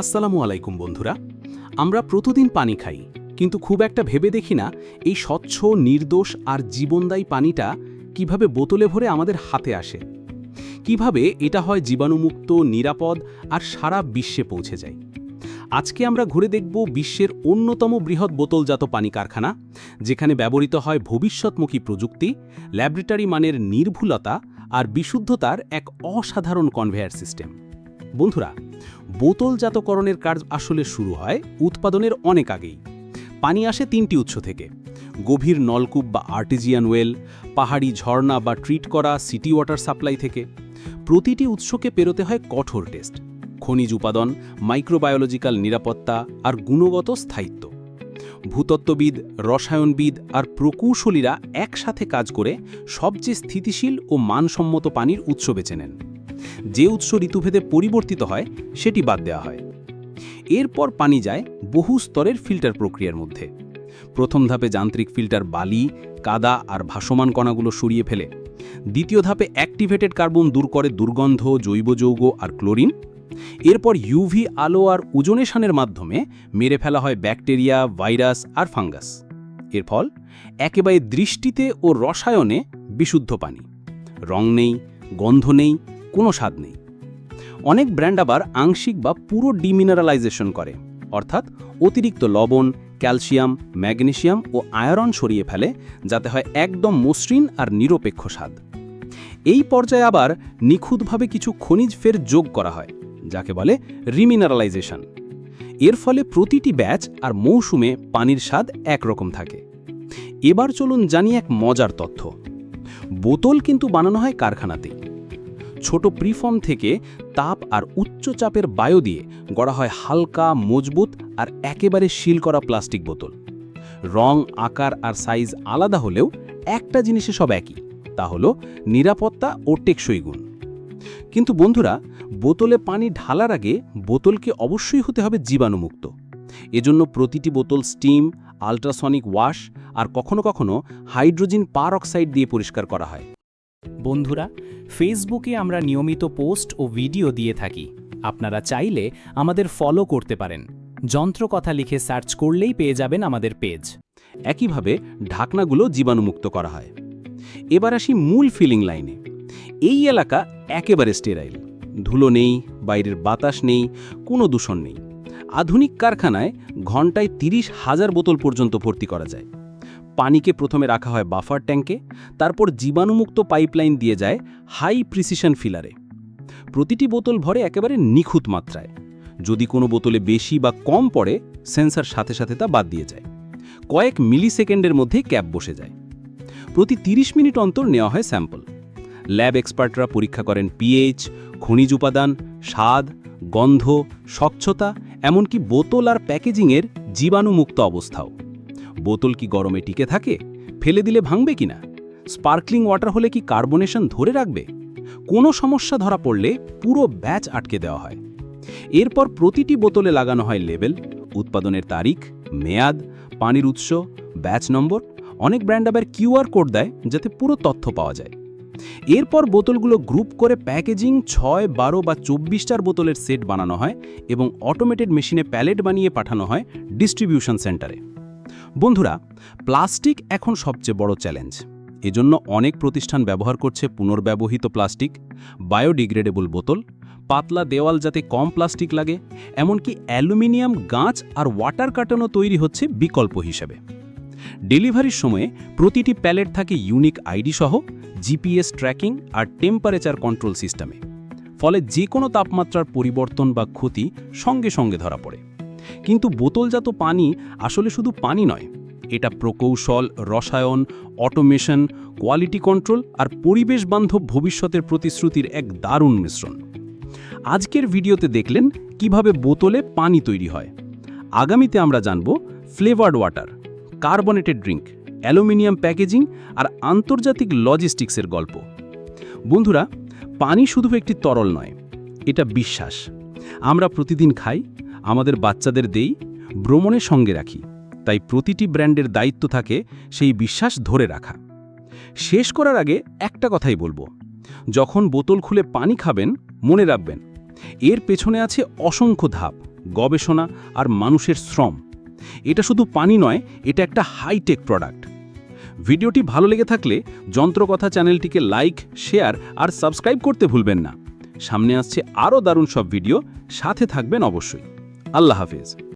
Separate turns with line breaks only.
আসসালামু আলাইকুম বন্ধুরা। আমরা প্রতিদিন পানি খাই, কিন্তু খুব একটা ভেবে দেখি না এই স্বচ্ছ, নির্দোষ আর জীবনদায়ী পানিটা কীভাবে বোতলে ভরে আমাদের হাতে আসে। কীভাবে এটা হয় জীবাণুমুক্ত, নিরাপদ আর সারা বিশ্বে পৌঁছে যায়। আজকে আমরা ঘুরে দেখব বিশ্বের অন্যতম বৃহৎ বোতলজাত পানি কারখানা, যেখানে ব্যবহৃত হয় ভবিষ্যৎমুখী প্রযুক্তি, ল্যাবরেটরি মানের নির্ভুলতা আর বিশুদ্ধতার এক অসাধারণ কনভেয়ার সিস্টেম। বন্ধুরা বোতলজাতকরণের কাজ আসলে শুরু হয় উৎপাদনের অনেক আগেই। পানি আসে তিনটি উৎস থেকে। গভীর নলকূপ বা আর্টিজিয়ান ওয়েল, পাহাড়ি ঝর্ণা বা ট্রিট করা সিটি ওয়াটার সাপ্লাই থেকে। প্রতিটি উৎসকে পেরোতে হয় কঠোর টেস্ট। খনিজ উপাদান, মাইক্রোবায়োলজিক্যাল নিরাপত্তা আর গুণগত স্থায়িত্ব। ভূতত্ত্ববিদ, রসায়নবিদ আর প্রকৌশলীরা একসাথে কাজ করে সবচেয়ে স্থিতিশীল ও মানসম্মত পানির উৎস বেছে নেন। যে উৎস ঋতুভেদে পরিবর্তিত হয়, সেটি বাদ দেওয়া হয়। এরপর পানি যায় বহু স্তরের ফিল্টার প্রক্রিয়ার মধ্যে। প্রথম ধাপে যান্ত্রিক ফিল্টার বালি, কাদা আর ভাসমান কণাগুলো সরিয়ে ফেলে। দ্বিতীয় ধাপে অ্যাক্টিভেটেড কার্বন দূর করে দুর্গন্ধ, জৈব যৌগ আর ক্লোরিন। এরপর ইউভি আলো আর ওজনেশনের মাধ্যমে মেরে ফেলা হয় ব্যাকটেরিয়া, ভাইরাস আর ফাঙ্গাস। এর ফল, একেবারে দৃষ্টিতে ও রসায়নে বিশুদ্ধ পানি। রং নেই, গন্ধ নেই কোনো স্বাদ নেই। অনেক ব্র্যান্ড আবার আংশিক বা পুরো ডিমিনারালাইজেশন করে, অর্থাৎ অতিরিক্ত লবণ, ক্যালসিয়াম ম্যাগনেশিয়াম ও আয়রন সরিয়ে ফেলে, যাতে হয় একদম মসৃণ আর নিরপেক্ষ স্বাদ। এই পর্যায়ে আবার নিখুঁতভাবে কিছু খনিজ ফের যোগ করা হয়, যাকে বলে রিমিনারালাইজেশন এর ফলে প্রতিটি ব্যাচ আর মৌসুমে পানির স্বাদ একরকম থাকে। এবার চলুন জানি এক মজার তথ্য। বোতল কিন্তু বানানো হয় কারখানাতেই। ছোট প্রিফর্ম থেকে তাপ আর উচ্চ চাপের বায়ু দিয়ে গড়া হয় হালকা, মজবুত আর একেবারে শিল করা প্লাস্টিক বোতল। রং, আকার আর সাইজ আলাদা হলেও একটা জিনিসে সব একই, তা হলো নিরাপত্তা ও টেকসই গুণ। কিন্তু বন্ধুরা, বোতলে পানি ঢালার আগে বোতলকে অবশ্যই হতে হবে জীবাণুমুক্ত। এজন্য প্রতিটি বোতল স্টিম, আল্ট্রাসনিক ওয়াশ আর কখনো কখনো হাইড্রোজেন পার অক্সাইড দিয়ে পরিষ্কার করা হয়।
বন্ধুরা ফেসবুকে আমরা নিয়মিত পোস্ট ও ভিডিও দিয়ে থাকি। আপনারা চাইলে আমাদের ফলো করতে পারেন। যন্ত্র কথা লিখে সার্চ করলেই পেয়ে যাবেন আমাদের পেজ
একইভাবে ঢাকনাগুলো জীবাণুমুক্ত করা হয়। এবার আসি মূল ফিলিং লাইনে এই এলাকা একেবারে স্টেরাইল ধুলো নেই, বাইরের বাতাস নেই, কোনো দূষণ নেই। আধুনিক কারখানায় ঘন্টায় তিরিশ হাজার বোতল পর্যন্ত ভর্তি করা যায়। পানিকে প্রথমে রাখা হয় বাফার ট্যাঙ্কে, তারপর জীবাণুমুক্ত পাইপলাইন দিয়ে যায় হাই প্রিসিশন ফিলারে। প্রতিটি বোতল ভরে একেবারে নিখুঁত মাত্রায়। যদি কোনো বোতলে বেশি বা কম পড়ে, সেন্সার সাথে সাথে তা বাদ দিয়ে যায়। কয়েক মিলি সেকেন্ডের মধ্যে ক্যাপ বসে যায়। প্রতি ৩০ মিনিট অন্তর নেওয়া হয় স্যাম্পল। ল্যাব এক্সপার্টরা পরীক্ষা করেন পিএইচ, খনিজ উপাদান, স্বাদ, গন্ধ, স্বচ্ছতা, এমনকি বোতল আর প্যাকেজিংয়ের জীবাণুমুক্ত অবস্থাও। বোতল কি গরমে টিকে থাকে? ফেলে দিলে ভাঙবে কিনা? স্পার্কলিং ওয়াটার হলে কি কার্বনেশন ধরে রাখবে? কোনো সমস্যা ধরা পড়লে পুরো ব্যাচ আটকে দেওয়া হয়। এরপর প্রতিটি বোতলে লাগানো হয় লেবেল, উৎপাদনের তারিখ, মেয়াদ, পানির উৎস, ব্যাচ নম্বর, অনেক ব্র্যান্ড আবার কিউআর কোড দেয় যাতে পুরো তথ্য পাওয়া যায়। এরপর বোতলগুলো গ্রুপ করে প্যাকেজিং ছয়, বারো বা চব্বিশটার বোতলের সেট বানানো হয় এবং অটোমেটেড মেশিনে প্যালেট বানিয়ে পাঠানো হয় ডিস্ট্রিবিউশন সেন্টারে। বন্ধুরা, প্লাস্টিক এখন সবচেয়ে বড় চ্যালেঞ্জ। এজন্য অনেক প্রতিষ্ঠান ব্যবহার করছে পুনর্ব্যবহৃত প্লাস্টিক, বায়োডিগ্রেডেবল বোতল, পাতলা দেওয়াল যাতে কম প্লাস্টিক লাগে, এমনকি অ্যালুমিনিয়াম গাছ আর ওয়াটার কার্টনও তৈরি হচ্ছে বিকল্প হিসেবে। ডেলিভারির সময়ে প্রতিটি প্যালেট থাকে ইউনিক আইডি সহ, জিপিএস ট্র্যাকিং আর টেম্পারেচার কন্ট্রোল সিস্টেমে। ফলে যে কোনো তাপমাত্রার পরিবর্তন বা ক্ষতি সঙ্গে সঙ্গে ধরা পড়ে। কিন্তু বোতলজাত পানি আসলে শুধু পানি নয়, এটা প্রকৌশল, রসায়ন, অটোমেশন, কোয়ালিটি কন্ট্রোল আর পরিবেশ বান্ধব ভবিষ্যতের প্রতিশ্রুতির এক দারুণ মিশ্রণ। আজকের ভিডিওতে দেখলেন কীভাবে বোতলে পানি তৈরি হয়। আগামীতে আমরা জানব flavoured water, carbonated drink, aluminium packaging আর আন্তর্জাতিক লজিস্টিক্সের গল্প। বন্ধুরা, পানি শুধু একটি তরল নয়, এটা বিশ্বাস। আমরা প্রতিদিন খাই আমাদের বাচ্চাদের দেই ভ্রমণের সঙ্গে রাখি। তাই প্রতিটি ব্র্যান্ডের দায়িত্ব থাকে সেই বিশ্বাস ধরে রাখা। শেষ করার আগে একটা কথাই বলব। যখন বোতল খুলে পানি খাবেন, মনে রাখবেন, এর পেছনে আছে অসংখ্য ধাপ, গবেষণা আর মানুষের শ্রম। এটা শুধু পানি নয়, এটা একটা হাইটেক প্রোডাক্ট ভিডিওটি ভালো লেগে থাকলে যন্ত্রকথা চ্যানেলটিকে লাইক শেয়ার আর সাবস্ক্রাইব করতে ভুলবেন না। সামনে আসছে আরও দারুণ সব ভিডিও, সাথে থাকবেন অবশ্যই। আল্লাহ হাফেজ।